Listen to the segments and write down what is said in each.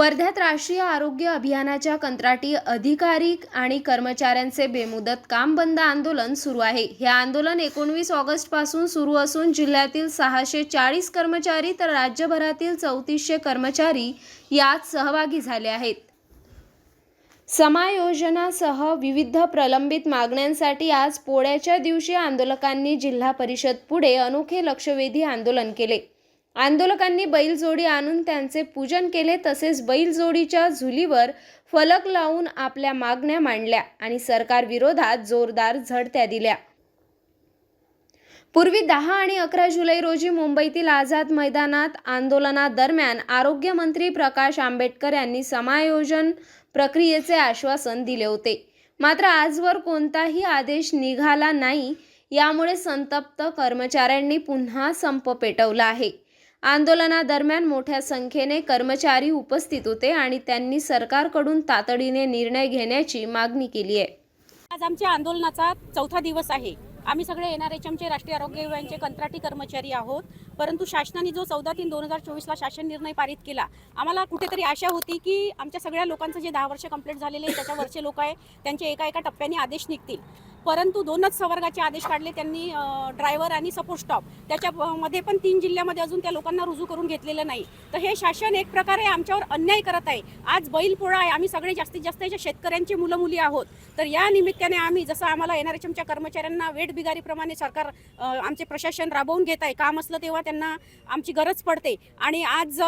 वर्ध्यात राष्ट्रीय आरोग्य अभियानाच्या कंत्राटी अधिकारी आणि कर्मचाऱ्यांचे बेमुदत काम बंद आंदोलन सुरू आहे. हे आंदोलन एकोणवीस ऑगस्टपासून सुरू असून जिल्ह्यातील सहाशे चाळीस कर्मचारी तर राज्यभरातील चौतीसशे कर्मचारी यात सहभागी झाले आहेत. समायोजनासह विविध प्रलंबित मागण्यांसाठी आज पोळ्याच्या दिवशी आंदोलकांनी जिल्हा परिषद पुढे अनोखे लक्षवेधी आंदोलन केले. आंदोलकांनी बैलजोडी आणून त्यांचे पूजन केले तसेच बैलजोडीच्या झुलीवर फलक लावून आपल्या मागण्या मांडल्या आणि सरकार विरोधात जोरदार झडत्या दिल्या. पूर्वी दहा आणि अकरा जुलै रोजी मुंबईतील आझाद मैदानात आंदोलनादरम्यान आरोग्यमंत्री प्रकाश आंबेडकर यांनी समायोजन प्रक्रियेचे आश्वासन दिले होते. मात्र आजवर कोणताही आदेश निघाला नाही यामुळे संतप्त कर्मचाऱ्यांनी पुन्हा संप पेटवला आहे. आंदोलनादरम्यान मोठ्या संख्येने कर्मचारी उपस्थित होते आणि त्यांनी सरकारकडून तातडीने निर्णय घेण्याची मागणी केली आहे. आज आमच्या आंदोलनाचा चौथा दिवस आहे. आम्ही सगळे एन आर एच एमचे राष्ट्रीय आरोग्य विभागाचे कंत्राटी कर्मचारी आहोत. परंतु शासनाने जो चौदा तीन दोन हजार चोवीसला शासन निर्णय पारित केला आम्हाला कुठेतरी आशा होती की आमच्या सगळ्या लोकांचं जे दहा वर्ष कंप्लीट झालेले आहे त्याच्यावरचे लोक आहे त्यांचे एका एका टप्प्याने आदेश निघतील. परंतु दोनच संवर्गाचे आदेश काढले. त्यांनी ड्रायव्हर आणि सपोर्ट स्टॉप त्याच्यामध्ये पण तीन जिल्ह्यामध्ये अजून त्या लोकांना रुजू करून घेतलेलं नाही. तर हे शासन एक प्रकारे आमच्यावर अन्याय करत आहे. आज बैलपोळा आहे. आम्ही सगळे जास्तीत जास्त याच्या शेतकऱ्यांची मुलं मुली आहोत. तर या निमित्ताने आम्ही जसं आम्हाला एन आर एच एमच्या कर्मचाऱ्यांना वेट बिगारीप्रमाणे सरकार आमचे प्रशासन राबवून घेत आहे. काम असलं तेव्हा त्यांना आमची गरज पडते. आणि आज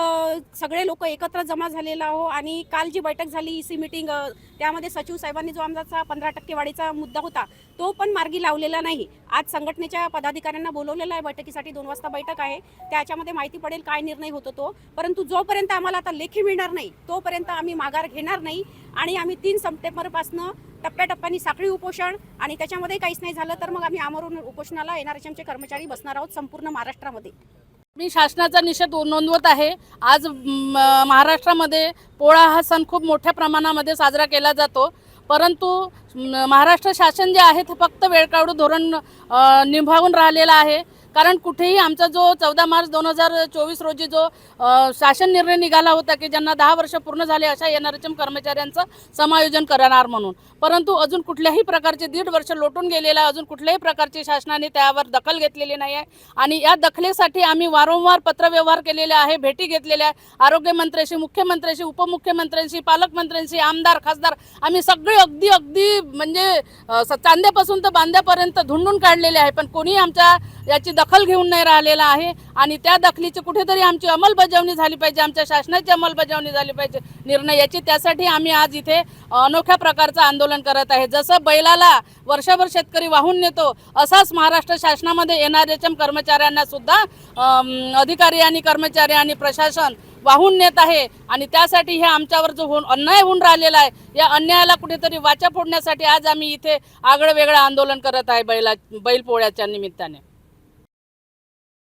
सगळे लोक एकत्र जमा झालेला आहो. आणि काल जी बैठक झाली ई सी मिटिंग त्यामध्ये सचिव साहेबांनी जो आमचा पंधरा टक्के वाढीचा मुद्दा होता तो पण मार्गी लावलेला नाही. आज संघटनेच्या पदाधिकाऱ्यांना बोलवलेला आहे बैठकीसाठी दोन वाजता बैठक आहे. त्याच्यामध्ये माहिती पडेल काय निर्णय होतो तो. परंतु जोपर्यंत आम्हाला आता लेखी मिळणार नाही तोपर्यंत आम्ही माघार घेणार नाही आणि आम्ही तीन सप्टेंबरपासनं टप्प्याटप्प्याने साखळी उपोषण आणि त्याच्यामध्ये काहीच नाही झालं तर मग आम्ही आमरून उपोषणाला एनआरएचएमचे कर्मचारी बसणार आहोत संपूर्ण महाराष्ट्रामध्ये. मी शासनाचा निषेध नोंदवत आहे. आज म, महाराष्ट्रामध्ये पोळा हा सण खूप मोठ्या प्रमाणामध्ये साजरा केला जातो. परंतु महाराष्ट्र शासन जे आहे ते फक्त वेळकाढू धोरण निभावून राहिलेलं आहे. कारण कुठेही आमचा जो चौदा मार्च दोन हजार चोवीस रोजी जो शासन निर्णय निघाला होता की ज्यांना दहा वर्ष पूर्ण झाले अशा एन आर एच एम कर्मचाऱ्यांचं समायोजन करणार म्हणून. परंतु अजून कुठल्याही प्रकारचे दीड वर्ष लोटून गेलेलं आहे अजून कुठल्याही प्रकारची शासनाने त्यावर दखल घेतलेली नाही आहे. आणि या दखलेसाठी आम्ही वारंवार पत्रव्यवहार केलेले आहे भेटी घेतलेल्या आहे. आरोग्यमंत्र्यांशी मुख्यमंत्र्यांशी उपमुख्यमंत्र्यांशी पालकमंत्र्यांशी आमदार खासदार आम्ही सगळे अगदी अगदी म्हणजे स- चांद्यापासून तर बांद्यापर्यंत धुंडून काढलेले आहे. पण कोणी आमच्या याची दखल घेऊन नाही राहिलेला आहे. आणि त्या दखलीची कुठेतरी आमची अंमलबजावणी झाली पाहिजे आमच्या शासनाची अंमलबजावणी झाली पाहिजे निर्णय याची. त्यासाठी आम्ही आज इथे अनोख्या प्रकारचं आंदोलन करत आहे. जसं बैलाला वर्षभर शेतकरी वाहून नेतो असाच महाराष्ट्र शासनामध्ये येणारे कर्मचाऱ्यांना सुद्धा अधिकारी आणि कर्मचारी आणि प्रशासन वाहून नेत आहे. आणि त्यासाठी हे आमच्यावर जो होऊन अन्याय होऊन राहिलेला आहे या अन्यायाला कुठेतरी वाचा फोडण्यासाठी आज आम्ही इथे आगळं वेगळं आंदोलन करत आहे बैला बैल पोळ्याच्या निमित्ताने.